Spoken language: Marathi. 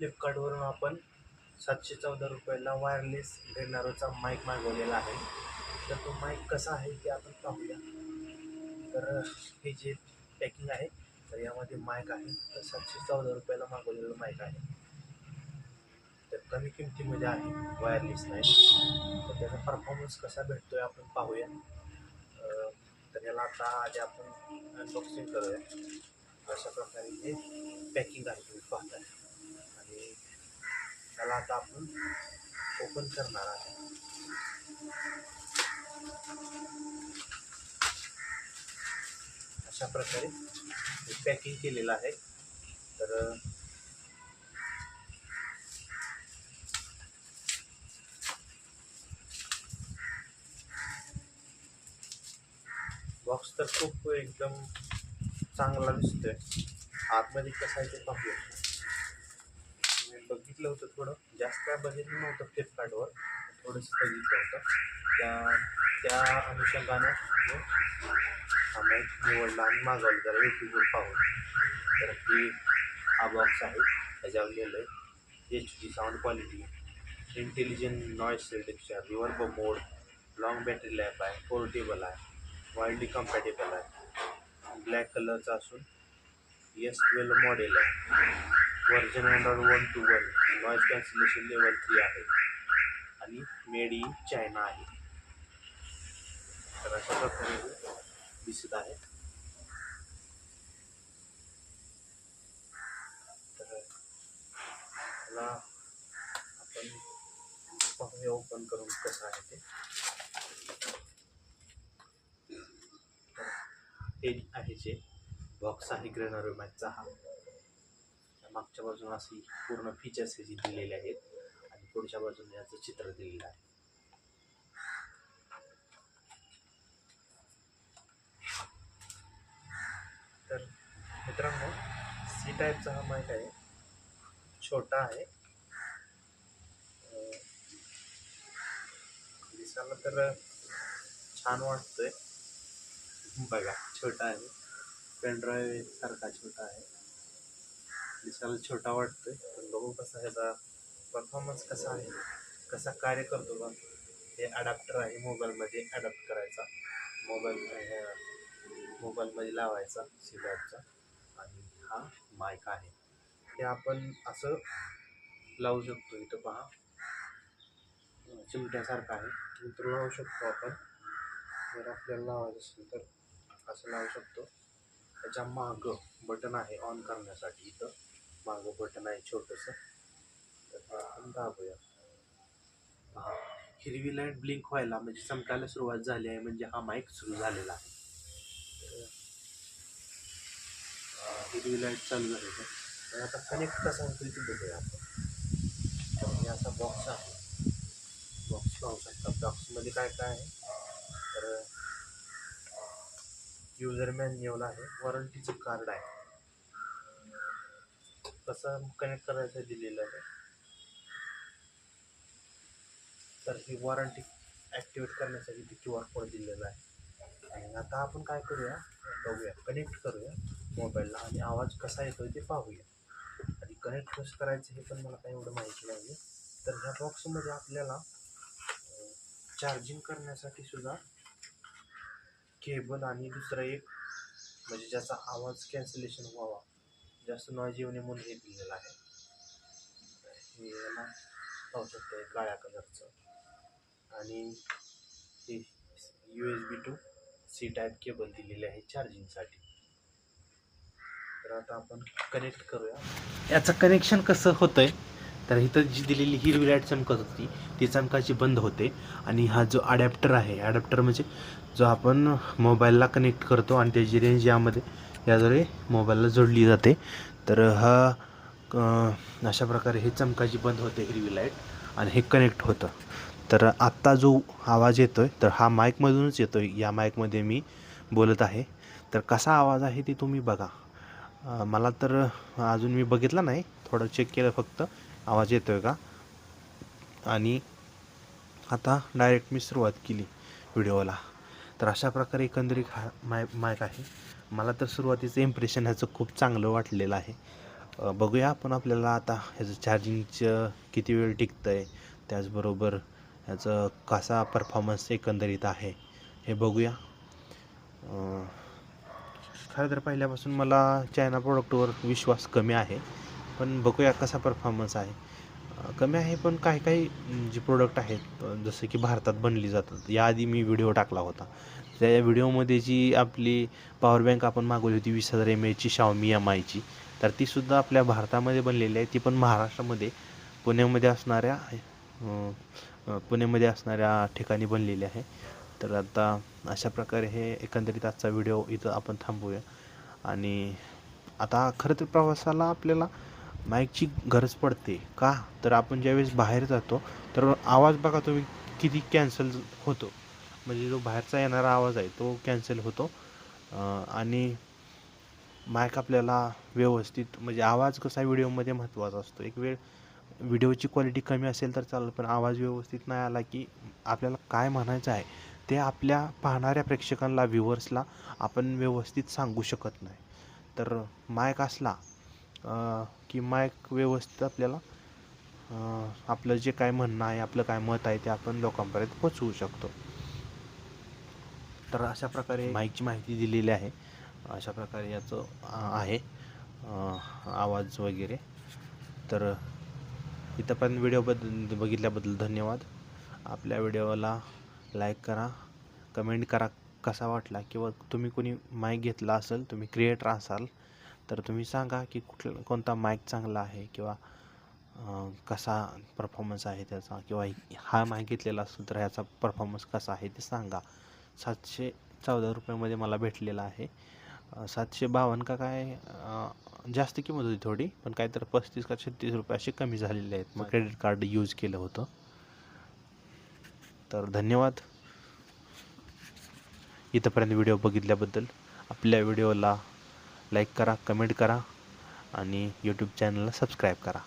फ्लिपकार्टवरून आपण सातशे चौदा रुपयाला वायरलेस रेनारोचा माईक मागवलेला आहे. तर तो माईक कसा आहे ते आपण पाहूया. तर हे जे पॅकिंग आहे तर यामध्ये माईक आहे. तर सातशे चौदा रुपयाला मागवलेलं माईक आहे. तर कमी किमतीमध्ये आहे वायरलेस नाही तर त्याचा परफॉर्मन्स कसा भेटतोय आपण पाहूया. तर याला आता आधी आपण अनबॉक्सिंग करूया. अशा प्रकारे हे पॅकिंग आहे तुम्ही पाहताय. त्याला आता आपण ओपन करणार आहे अशा प्रकारे पॅकिंग केलेलं आहे. तर बॉक्स तर खूप एकदम चांगला दिसतोय. आतमध्ये कसं आहे ते पाहूया. बघितलं होतं थोडं. जास्त बघितलं नव्हतं फ्लिपकार्टवर. थोडंसं बघितलं होतं. त्या त्या अनुषंगानं आम्ही निवडला आणि मागवलं. जरा युट्यूबवर पाहून. तर ही हा बॉक्स आहे. त्याच्यावर लिहिलं आहे H D sound quality intelligent noise reduction reverb mode long battery lap आहे पोर्टेबल आहे वाईल्डली कम्पॅटेबल आहे. ब्लॅक कलरचा असून एस ट्वेल्व मॉडेल आहे. Version android one two one noise cancellation level three आहे. आणि मेड इन चायना आहे. तर अशा प्रकारे दिसत आहे. तर याला आपण पाहूया ओपन करून कसं आहे ते. हे आहे जे बॉक्स आहे ग्रेनर मॅचचा हा. मागच्या बाजूने असे पूर्ण फीचर्स ह्याची दिलेले आहेत आणि पुढच्या बाजूने याचं चित्र दिलेलं आहे. तर मित्रांनो सी टाईपचा हा माईक आहे. छोटा आहे. दिसायला तर छान वाटतोय. बघा छोटा आहे. पेनड्राईव्ह सारखा छोटा आहे. दिसायला छोटा वाटतोय पण बघू कसा ह्याचा परफॉर्मन्स कसा आहे कसा कार्य करतो का हे अडॅप्टर आहे मोबाईलमध्ये अडॅप्ट करायचा. मोबाईल मोबाईलमध्ये लावायचा सिगारचा आणि हा माईक आहे. हे आपण असं लावू शकतो इथं पहा. चिमट्यासारखं आहे इथं लावू शकतो आपण. जर आपल्याला लावायचं असेल तर असं लावू शकतो. त्याच्या मागं बटन आहे ऑन करण्यासाठी इथं. मागं बटन आहे छोटंसं. तर ते आपण दाबूया हा हिरवी लाइट ब्लिंक व्हायला म्हणजे चमकायला सुरुवात झाली आहे म्हणजे हा माईक सुरू झालेला आहे. हिरवी लाइट चालू झाली आहे. तर आता कनेक्ट कसा होतो ते बघूया आपण. असा बॉक्स आहे. बॉक्स पाहू शकता. बॉक्समध्ये काय काय आहे? तर युजर मॅन्युअल आहे. वॉरंटीचं कार्ड आहे. कसं कनेक्ट करायचं दिलेलं आहे. तर ही वॉरंटी ॲक्टिवेट करण्यासाठी ती क्यू आर कोड दिलेला आहे. आणि आता आपण काय करूया? बघूया. कनेक्ट करूया मोबाईलला आणि आवाज कसा येतो ते पाहूया. आणि कनेक्ट कसं करायचं हे पण मला काही एवढं माहिती नाही आहे तर ह्या बॉक्समध्ये आपल्याला चार्जिंग करण्यासाठी सुद्धा केबल आणि दुसरं एक म्हणजे ज्याचा आवाज कॅन्सलेशन व्हावा जास्त नॉईज येऊ नये म्हणून हे दिलेलं आहे. हे याला पाहू शकतो काळ्या कलरचं. आणि हे U S B two C type cable दिलेली आहे चार्जिंगसाठी तर आता आपण कनेक्ट करूया. याचं कनेक्शन कसं होतं आहे तर इथं जी दिलेली हिरवी लाइट चमकत होती ती चमकाची बंद होते. आणि हा जो अडॅप्टर आहे अडॅप्टर म्हणजे जो आपण मोबाईलला कनेक्ट करतो आणि त्याची रेंज यामध्ये याद्वारे मोबाईलला जोडली जाते. तर हा अशा प्रकारे हे चमकाची बंद होते हिरवी लाइट आणि हे कनेक्ट होतं. तर आत्ता जो आवाज येतो आहे तर हा माईकमधूनच येतो आहे या माईकमध्ये मी बोलत आहे. तर कसा आवाज आहे ते तुम्ही बघा. मला तर अजून मी बघितला नाही. थोडं चेक केलं फक्त. आवाज येतो आहे का? आणि आता डायरेक्ट मी सुरुवात केली व्हिडिओला तर अशा प्रकारे एकंदरीत हा माय मायक आहे. मला तर सुरुवातीचं इम्प्रेशन ह्याचं खूप चांगलं वाटलेलं आहे. बघूया आपण आपल्याला आता ह्याचं चार्जिंगचं किती वेळ टिकतं आहे त्याचबरोबर ह्याचं कसा परफॉर्मन्स एकंदरीत आहे हे बघूया. खरं तर पहिल्यापासून मला चायना प्रोडक्टवर विश्वास कमी आहे पण बघूया कसा परफॉर्मन्स आहे. कमी आहे पण काही काही जे प्रोडक्ट आहेत जसं की भारतात बनली जातात. याआधी मी व्हिडिओ टाकला होता. त्या व्हिडिओमध्ये जी आपली पॉवर बँक आपण मागवली होती वीस हजार एम एची शाओमी एम आयची तर तीसुद्धा आपल्या भारतामध्ये बनलेली आहे. ती पण महाराष्ट्रामध्ये पुण्यामध्ये असणाऱ्या पुण्यामध्ये असणाऱ्या ठिकाणी बनलेली आहे. तर आता अशा प्रकारे हे एकंदरीत आजचा व्हिडिओ इथं आपण थांबूया. आणि आता खरं तर प्रवासाला आपल्याला माईकची गरज पडते. का? तर आपण ज्यावेळेस बाहेर जातो तर आवाज बघा तुम्ही किती कॅन्सल होतो. म्हणजे जो बाहेरचा येणारा आवाज आहे तो कॅन्सल होतो. आणि माईक आपल्याला व्यवस्थित म्हणजे आवाज कसा व्हिडिओमध्ये महत्त्वाचा असतो. एक वेळ व्हिडिओची क्वालिटी कमी असेल तर चालेल पण आवाज व्यवस्थित नाही आला की आपल्याला काय म्हणायचं आहे ते आपल्या पाहणाऱ्या प्रेक्षकांना व्ह्युअर्सला आपण व्यवस्थित सांगू शकत नाही. तर मायक असला की माईक व्यवस्थित आपल्याला आपलं जे काय म्हणणं आहे आपलं काय मत आहे ते आपण लोकांपर्यंत पोचवू शकतो. तर अशा प्रकारे माईकची माहिती दिलेली आहे. अशा प्रकारे याचं आहे आवाज वगैरे. तर इथं पण व्हिडिओबद्दल बघितल्याबद्दल धन्यवाद. आपल्या व्हिडिओला लाईक करा कमेंट करा कसा वाटला किंवा तुम्ही कोणी माईक घेतला असेल तुम्ही क्रिएटर असाल तर तुम्ही सांगा की कुठला कोणता माईक चांगला आहे किंवा कसा परफॉर्मन्स आहे त्याचा किंवा हा माईक घेतलेला असेल तर ह्याचा परफॉर्मन्स कसा आहे ते सांगा. सातशे चौदा रुपयामध्ये मला भेटलेला आहे. सातशे बावन्न का काय जास्त किंमत होती थोडी पण काय तर पस्तीस का छत्तीस रुपये असे कमी झालेले आहेत. मग क्रेडिट कार्ड यूज केलं होतं. तर धन्यवाद. इथंपर्यंत व्हिडिओ बघितल्याबद्दल. आपल्या व्हिडिओला लाईक करा कमेंट करा आणि यूट्यूब चॅनलला सबस्क्राईब करा.